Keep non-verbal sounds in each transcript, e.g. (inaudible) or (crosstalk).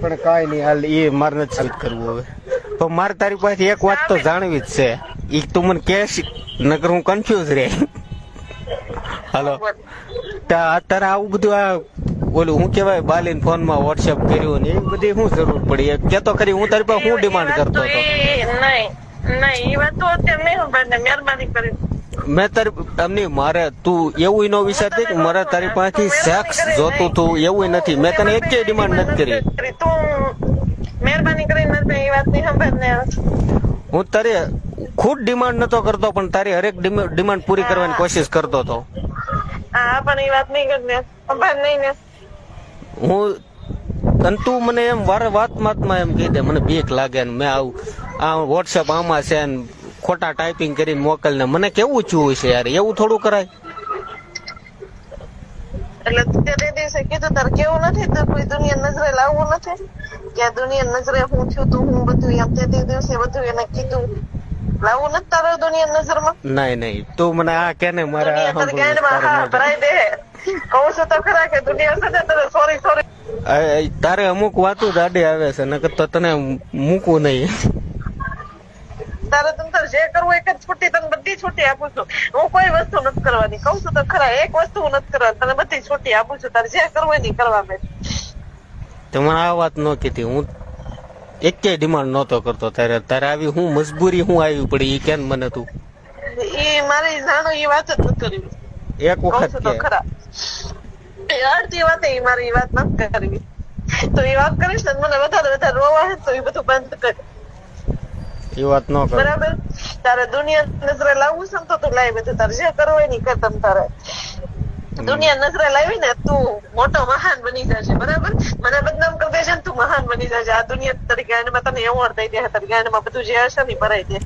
પણ કાંઈ નહીં હાલ એ મારે નથી કરવું હવે. તો મારે તારી પાસે એક વાત તો જાણવી જ છે. એ તું મને કહેશ નકર હું કન્ફ્યુઝ રે. હલો અત્યારે આવું બધું આ ઓલું હું કેવાય બાલીન ફોનમાં વોટ્સએપ કર્યું ને એ બધી શું જરૂર પડી. કેતો ખરી હું તારી પાસે હું ડિમાન્ડ કરતો હતો? નહીં નહીં એ વાત તો અત્યારે નહીં મહેરબાની કરી. મેં તારી એમની મારે તું એવું નો વિચારતી કે મારે તારી પાસેથી સેક્સ જોતું તું એવું નથી. મેં તને એક ડિમાન્ડ નથી કરી. મહેરબાની કરીને એ વાત નહીં સાંભળ હું તારી ખુદ ડિમાન્ડ નતો કરતો પણ તારી હરેક ડિમાન્ડ પૂરી કરવાની કોશિશ કરતો હતો. હા પણ એ વાત નહીં કરી ને. નહીં ને. હું અને તું મને એમ વારે વાતમાં એમ કહી દે મને બીક લાગે ને મેં આવું આ વોટ્સએપ આમાં છે ને ખોટા ટાઈપિંગ કરીને મોકલ ને મને કેવું ચૂવું છે યાર? એવું થોડું કરાય? એટલે તે દિવસે કીધું તારે કેવું નથી? તો કોઈ દુનિયા નજરે લાવવું નથી? કે દુનિયા નજરે હું છું તું હું બધું એમ તે દિવસે બધું એને કીધું? લાવવું નથી તારે દુનિયા નજરમાં? નહીં નહીં. તું મને આ કે ને મારે ભરાઈ દે. કહું છું તો ખરા કે દુનિયા તને સોરી સોરી તારે અમુક વાતો દાડી આવે છે નકર તો તને મૂકવું નહીં. તારે જે કરવું એક જ છૂટી તને બધી છૂટી આપું છું. હું કોઈ વસ્તુ નથી કરવાની. કઉ છું તો ખરા એક વસ્તુ હું નથી કરવાની. તને બધી છૂટી આપું છું. તારે જે કરવું એની કરવા મેં તે આ વાત ન કીધી. હું એકેય ડિમાન્ડ નહોતો કરતો તારે તારે આવી હું મજબૂરી હું આવી પડી એ કેમ મને તું? એ મારે જાણો એ વાત જ નથી કરી એક વખત તો કે. ખરા. અડધી વાત એ મારી વાત નથી કરવી. તો એ વાત કરીશ ને મને વધારે વધારે રોવા હે તો એ બધું બંધ કર. એ વાત ન કર. બરાબર? તારે દુનિયા નજરે લાવવું છે ને તો તું લાવી બધું તારે જે કરવું હોય ને ઈ કર તમ તારે દુનિયા નજરે લાવી ને તું મોટો મહાન બની જશે બરાબર મને બદનામ કરી દેશે ને તું મહાન બની જશે આ દુનિયા તારી ગાંડમાં તને એવોર્ડ દઈ દે તારી ગાંડમાં બધું જે હશે ને ઈ ભરાઈ દે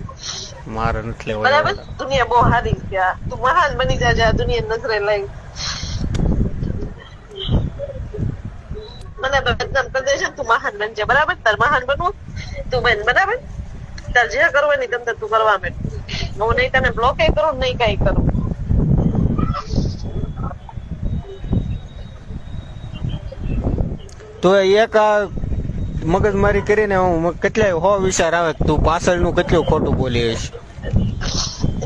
મારે નથી લેવા બરાબર દુનિયા બહુ સારી છે આ. તું મહાન બની જશે આ દુનિયા નજરે લઈ મને બદનામ કરી દેશે ને તું મહાન બનજે બરાબર તાર મહાન બનવું તું બન બરાબર તાર જે કરવું હોય ને તમ તું કરવા મેં હું નહીં તને બ્લોકે કરું નહીં કઈ કરું. તો એક આ મગજમારી કરીને હું કેટલાય હો વિચાર આવે તું પાછળનું કેટલું ખોટું બોલી હશ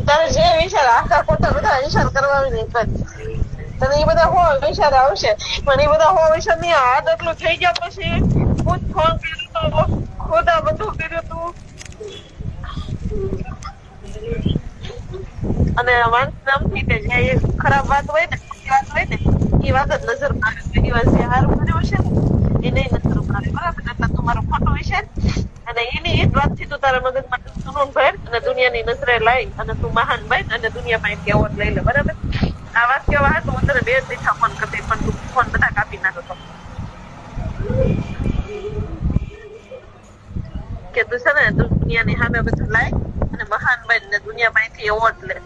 તારે જે વિચાર આખા ખોટા બધા વિચાર કરવા નહીં કર. તને એ બધા હો વિચાર આવશે પણ એ બધા હો વિચાર નહીં આદ આટલું થઈ ગયા પછી હું ફોન કર્યો તો ખોદા બધું કર્યું તું. અને માણસ નામથી તે જે ખરાબ વાત હોય ને વાત હોય ને, એ વાત જ નજર મારે એ વાત જે કર્યું હશે ને એને નજર મારે, બરાબર? એટલે તું મારો ખોટો વિચાર અને એની એ જ વાતથી તું તારા મગજમાં સુનૂન ભર અને દુનિયાની નજરે લાવી અને તું મહાન બન અને દુનિયામાં એક એવોર્ડ લઈ લે, બરાબર? આ વાત કેવા હતું? હું બે દીઠા ફોન કરતી પણ તું ફોન બધા કાપી નાખતો કે તું છે ને દુનિયાની સામે બધું લાય અને મહાન બન ને દુનિયામાંથી એવોર્ડ લે.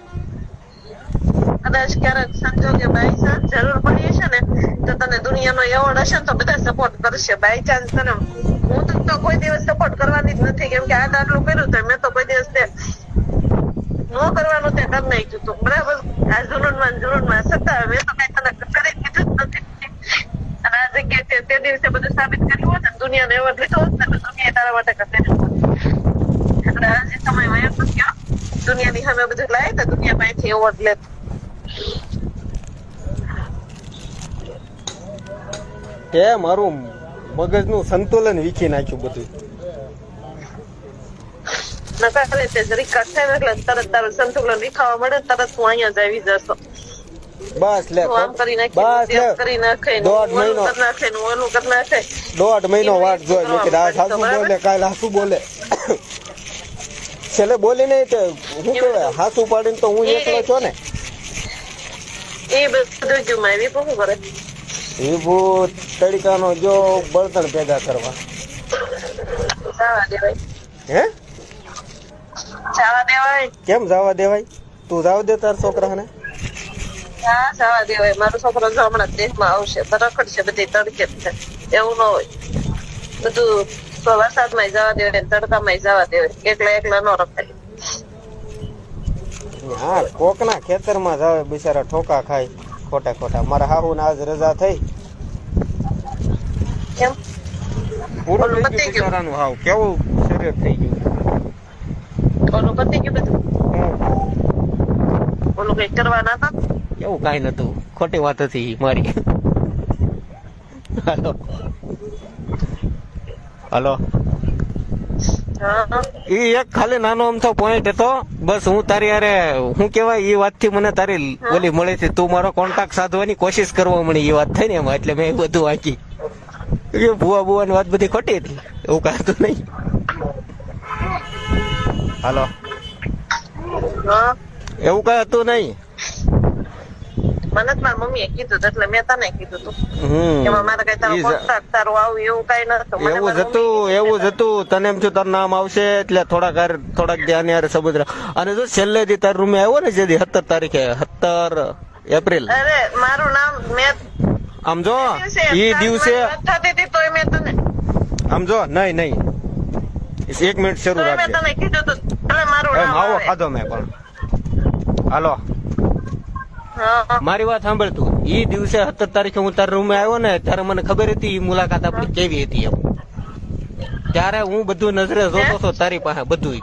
કદાચ ક્યારેક સંજોગે બાય જરૂર પડી છે ને, તો તને દુનિયાનો એવોર્ડ હશે ને તો બધા સપોર્ટ કરશે. બાય ચાન્સ તને, હું તો કોઈ દિવસ સપોર્ટ કરવાની જ નથી, કેમ કે આ આટલું કર્યું તો મેં તો કોઈ દિવસ તે નો કરવાનું તે કરી નાખ્યું હતું બરાબર? આ જુનૂનમાં ને જુનૂનમાં સત્તા મેં તો કઈ તને કરી દીધું જ નથી. અને આ જગ્યાએ તે- દિવસે બધું સાબિત કર્યું હોત ને, દુનિયાનો એવોર્ડ લીધો હોત ને દુનિયા તારા માટે કરી એટલે આજે જે સમય વયો તો ગયો. દુનિયાની સામે બધું લાય તો દુનિયા પાસેથી એવોર્ડ લે. તે મારું મગજનું સંતુલન વીખી નાખ્યું બધું. નકારે તે જરીક કટશે એટલે તરત તારું સંતુલન વિખાવા મળે તરત તું અહીંયા જ આવી જશો. બસ લે તું આમ કરી નાખે બસ લે. કરી નાખે દોઢ મહિનો કરી નાખે ઓલું કરી નાખે. દોઢ મહિનો વાટ જોઈ મેં કીધું આ સાસુ બોલે કાલ હાસુ બોલે. છેલ્લે બોલી નહીં તો હું કહેવાય? હાસુ પાડીને તો હું એકલો છો ને? એ બધું જ મારી શું કરે? એ ભૂત તડકાનો જો બળતણ ભેગા કરવા. દેવાય. હે? કેમ જવા દેવાય? તું જાવ દે તાર છોકરાને. હા જવા દેવાય. મારો છોકરો જો હમણાં દેહમાં આવશે તો રખડશે બધી તડકે એવું ન હોય. બધું તો વરસાદમાં જવા દેવાય ને તડકામાં જવા દેવાય. એકલા એકલા ન રખાય. હા કોકના ખેતરમાં જાવે બિચારા ઠોકા ખાય. ખોટા ખોટા. મારા હાહુ આજ રજા થઈ. કેમ? પૂરું થઈ ગયું. બિચારાનું હાવ. કેવું શરીર થઈ ગયું. ઓલું પતી ગયું બધું? હમ. ઓલું કઈ કરવાના હતા? એવું કાંઈ નતું ખોટી વાત હતી મારી. હાલો. હાલો. ઈ એક ખાલી નાનો અમથો પોઈન્ટ હતો. બસ હું તારી અરે હું કેવાય ઈ વાતથી મને તારી ઓલી મળે છે. તું મારો કોન્ટેક્ટ સાધવાની કોશિશ કરવા મળી એ વાત થઈ ને એમાં એટલે મેં એ બધું વાંચી. એ ભુવા ભુવાની વાત બધી ખોટી હતી. એવું કાંઈ હતું નહીં. હાલો. એવું કઈ હતું નહીં. મને જ મારી મમ્મીએ કીધું એટલે મેં તને કીધું તું. એમાં મારે કઈ તારો કોન્ટ્રાક્ટ તારો આવું એવું કઈ નતું એવું જ મમ્મીએ એવું જતું તને એમ છું તારું નામ આવશે એટલે થોડાક હારે- થોડાક ધ્યાન યાર સમુદ્ર અને જો છેલ્લે દી તાર રૂમે આવ્યો ને જેથી સત્તર તારીખે સત્તર એપ્રિલ. અરે મારું નામ મેં આમ જો દિવસે સમજો દિવસે આમ જો નહીં નહીં. એક મિનિટ શરૂ રાખજે. મારું નામ આવો. ખાધો મેં પણ. હાલો. મારી વાત સાંભળ તું. એ દિવસે સત્તર તારીખે હું તારા રૂમે આવ્યો ને ત્યારે મને ખબર હતી એ મુલાકાત આપણી કેવી હતી એમ. ત્યારે હું બધું નજરે જોતો હતો તારી પાસે બધું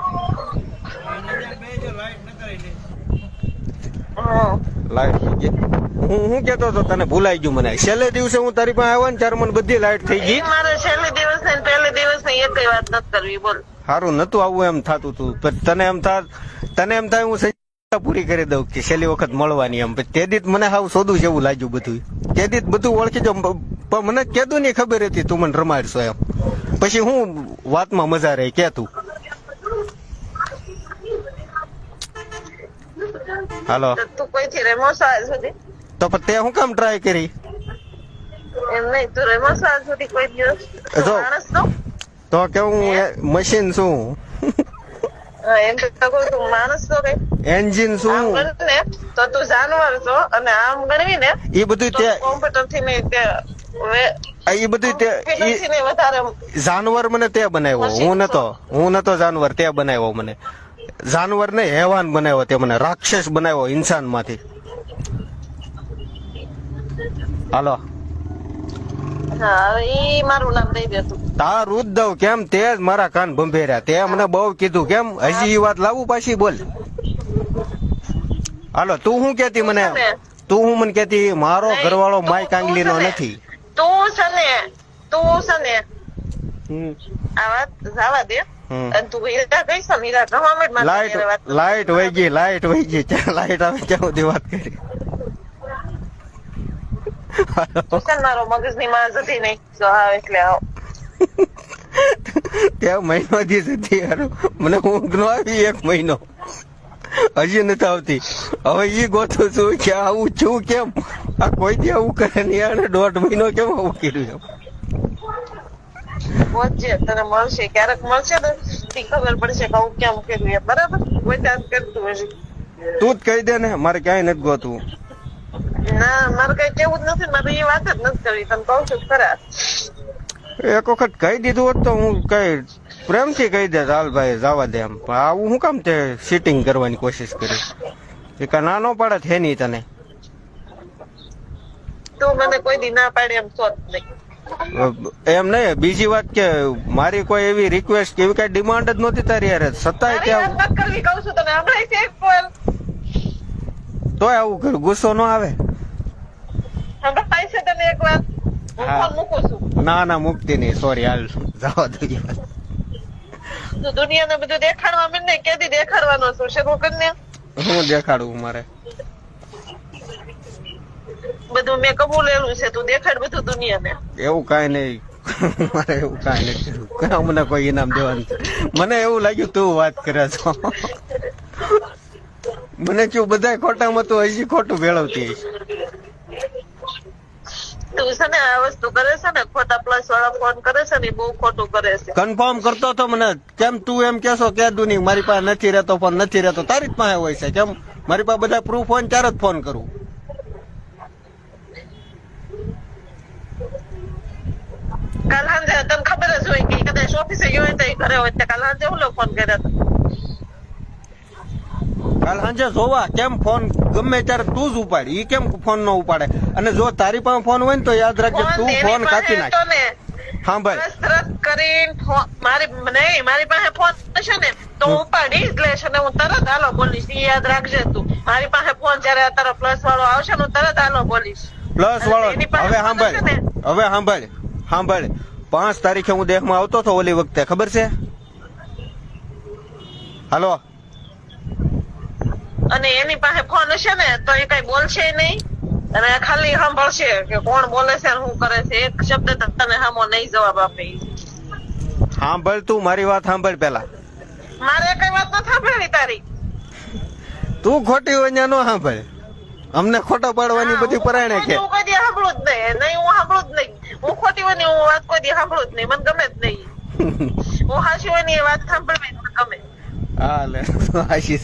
હું. હું કેતો હતો તને ભૂલાઈ ગયું મને. છેલ્લે દિવસે હું તારી પાસે આવ્યો ને ત્યારે મને બધી લાઈટ થઈ ગઈ. મારે છેલ્લે દિવસ ને પહેલે દિવસ ને એકય વાત નથી કરવી બોલ. સારું નતું આવું એમ થતું તું. તને એમ થાય તને એમ થાય હું પૂરી કરી દઉં કે છેલ્લી વખત મળવાની એમ. પણ તે દીત મને હાવ સોદું જેવું લાગ્યું બધું તે દીત બધું ઓળખી જાઉં પણ મને કેતું નહીં ખબર હતી તું મને રમાડશો એમ. પછી હું વાતમાં મજા રહી કે તું? હાલો. તો પણ તે હું કામ ટ્રાય કરી? એમ નહીં તું રેમોસો આજ સુધી કોઈ દિવસ? જો. તો તો કે હું મશીન છું. એમ તું માણસ તો કઈ એન્જિન આમ ને તો તું જાનવર છો અને આમ ગણવી ને એ બધું તે કોમ્પ્યુટરથી ને તે એ બધું તે જાનવર મને તે બનાવ્યો. હું નતો. હું નતો જાનવર તે બનાવ્યો મને. જાનવર ને હેવાન બનાવ્યો તે મને રાક્ષસ બનાવ્યો ઇન્સાનમાંથી હાલો તારું જ દઉં. કેમ? તે જ મારા કાન ભંભેર્યા. તે મને બહુ કીધું. કેમ? હજી એ વાત લાવું પાછી બોલ. હાલો તું શું કેતી મને? તું હું મને કેતી મારો ઘરવાળો માય કાંગલી નો. નથી. તું સને તું સને જવા દે. લાઈટ વહી ગઈ લાઈટ વહી ગઈ. લાઈટ આવે ત્યાં સુધી વાત કરી. મારો મગજની માં જતી નહીં એટલે (laughs) ત્યાં મહિનો. મને ઊંઘ નો આવી એક મહિનો. હજી નથી આવતી. હવે એ ગોતું છું કે આવું છું કેમ? આ કોઈ દી આવું કરે નહીં. આને દોઢ મહિનો કેમ આવું કર્યું એમ? તને મળશે ક્યારેક મળશે ને ખબર પડશે કે હું કેમ કર્યું બરાબર? કોઈ ત્યાં કરતું હશે. તું જ કહી દે ને મારે ક્યાંય નથી ગોતું ના મારે કઈ કેવું જ નથી. મારે એ વાત જ નથી કરવી. તમે કહું છું ખરા. એક વખત કહી દીધું હોત તો હું કઈ પ્રેમથી કહી દે હાલ ભાઈ જવા દે એમ. પણ આવું હું કામ તે સીટિંગ કરવાની કોશિશ કરી? એ કા નાનો પાડે છે નહીં તને? તું મને કોઈ દી ના પાડે એમ સોચ નહીં. એમ નહીં બીજી વાત કે મારી કોઈ એવી રિક્વેસ્ટ કે એવી કઈ ડિમાન્ડ જ નહોતી તારી યાર. મારી ત્યાં વાત કરવી કહું છું તને હમણાં છે એક તોય આવું કર્યું ગુસ્સો ન આવે? હમણાં છે તને એક વાત ના ના મુક્તિ નહીં. સોરી હાલ જવા દઈએ દુનિયાને બધું દેખાડવા મેં ને કેદી દેખાડવાનો છું? શરૂ કરીને હું દેખાડું મારે. બધું મેં કબૂલેલું છે. તું દેખાડ બધું દુનિયાને. એવું કાઈ નહીં. મારે એવું કાઈ નથી. કર્યું કાં કોઈ ઇનામ દેવાનું મને એવું લાગ્યું તું વાત કરે છો. મને કયું બધા ખોટામાં તું હજી ખોટું ભેળવતી હશે. છે ને આ વસ્તુ કરે છે ને ખોટા પ્લસ વાળા ફોન કરે છે ને બહુ ખોટું કરે છે. કન્ફર્મ કરતો તો મને કેમ તું એમ કેશો કે દુની મારી પાસે નથી રહેતો ફોન નથી રહેતો? તારી જ પાસે હોય છે કેમ? મારી પાસે બધા પ્રૂફ હોય ત્યારે જ ફોન કરું. કાલ સાંજે તને ખબર જ હોય કે કદાચ ઓફિસે ગયો હોય તો ઘરે હોય તો કાલ સાંજે હું ફોન કર્યા હતા કાલ? સાંજે જોવા કેમ ફોન ગમે ત્યારે તું જ ઉપાડ ઈ કેમ ફોન ન ઉપાડે? અને જો તારી પાસે ફોન હોય ને તો યાદ રાખજે તું ફોન કાપી નાખ. હા ભાઈ. કરીને મારી નહીં મારી પાસે ફોન હશે ને તો હું ઉપાડી જ લઈશ અને હું તરત હાલો બોલીશ. ઈ યાદ રાખજે તું. મારી પાસે ફોન જયારે અત્યારે પ્લસ વાળો આવશે ને હું તરત હાલો બોલીશ. પ્લસ વાળો? હવે સાંભળ હવે સાંભળ સાંભળ પાંચ તારીખે હું દેહમાં આવતો હતો ઓલી વખતે ખબર છે? હાલો. અને એની પાસે ફોન હશે ને તો એ કઈ બોલશે નહીં. અને ખાલી સાંભળશે કે કોણ બોલે છે શું કરે છે. એક શબ્દ તને સામો નહીં જવાબ આપે. સાંભળ તું મારી વાત સાંભળ પેલા મારે કઈ વાત ન સાંભળવી તારી? તું ખોટી વંજા નો સાંભળે અમને ખોટા પાડવાની બધી પરાયણે કે. હું કોઈ દી સાંભળું જ નહીં. નહીં હું સાંભળું જ નહીં. હું ખોટી હોય હું વાત કોઈ દી સાંભળું જ નહીં. મને ગમે જ નહીં. (laughs) હું હાસી હોય ને એ વાત સાંભળવી મને ગમે. હા લે હાસી